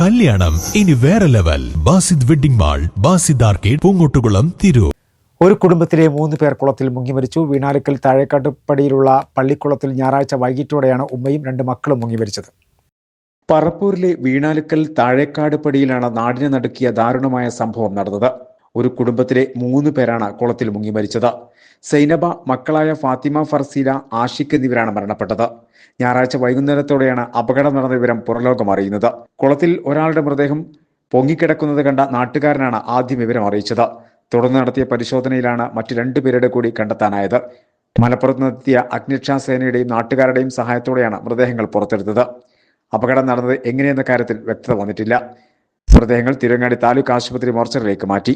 കല്യാണം. ഇനി വേറെ level Basid wedding mall Basid arcade Poongottukulam Tirur. ഒരു കുടുംബത്തിലെ മൂന്ന് പേർ കുളത്തിൽ മുങ്ങി മരിച്ചു. വീണാലിക്കൽ താഴേക്കാട്ടുപടിയിലുള്ള പള്ളിക്കുളത്തിൽ ഞായറാഴ്ച വൈകിട്ടോടെയാണ് ഉമ്മയും രണ്ട് മക്കളും മുങ്ങി മരിച്ചത്. പറപ്പൂരിലെ വീണാലിക്കൽ താഴേക്കാട് പടിയിലാണ് നാടിനെ നടുക്കിയ ദാരുണമായ സംഭവം നടന്നത്. ഒരു കുടുംബത്തിലെ മൂന്ന് പേരാണ് കുളത്തിൽ മുങ്ങി മരിച്ചത്. സൈനബ മക്കളായ ഫാത്തിമ ഫർസീല ആഷിഖ് എന്നിവരാണ് മരണപ്പെട്ടത്. ഞായറാഴ്ച വൈകുന്നേരത്തോടെയാണ് അപകടം നടന്ന വിവരം പുറലോകം അറിയുന്നത്. കുളത്തിൽ ഒരാളുടെ മൃതദേഹം പൊങ്ങിക്കിടക്കുന്നത് കണ്ട നാട്ടുകാരനാണ് ആദ്യം വിവരം അറിയിച്ചത്. തുടർന്ന് നടത്തിയ പരിശോധനയിലാണ് മറ്റു രണ്ടുപേരുടെ കൂടി കണ്ടെത്താനായത്. മലപ്പുറത്ത് നിന്നെത്തിയ അഗ്നിരക്ഷാ സേനയുടെയും നാട്ടുകാരുടെയും സഹായത്തോടെയാണ് മൃതദേഹങ്ങൾ പുറത്തെടുത്തത്. അപകടം നടന്നത് എങ്ങനെയെന്ന കാര്യത്തിൽ വ്യക്തത വന്നിട്ടില്ല. മൃതദേഹങ്ങൾ തിരുവങ്ങാടി താലൂക്ക് ആശുപത്രി മോർച്ചറിലേക്ക് മാറ്റി.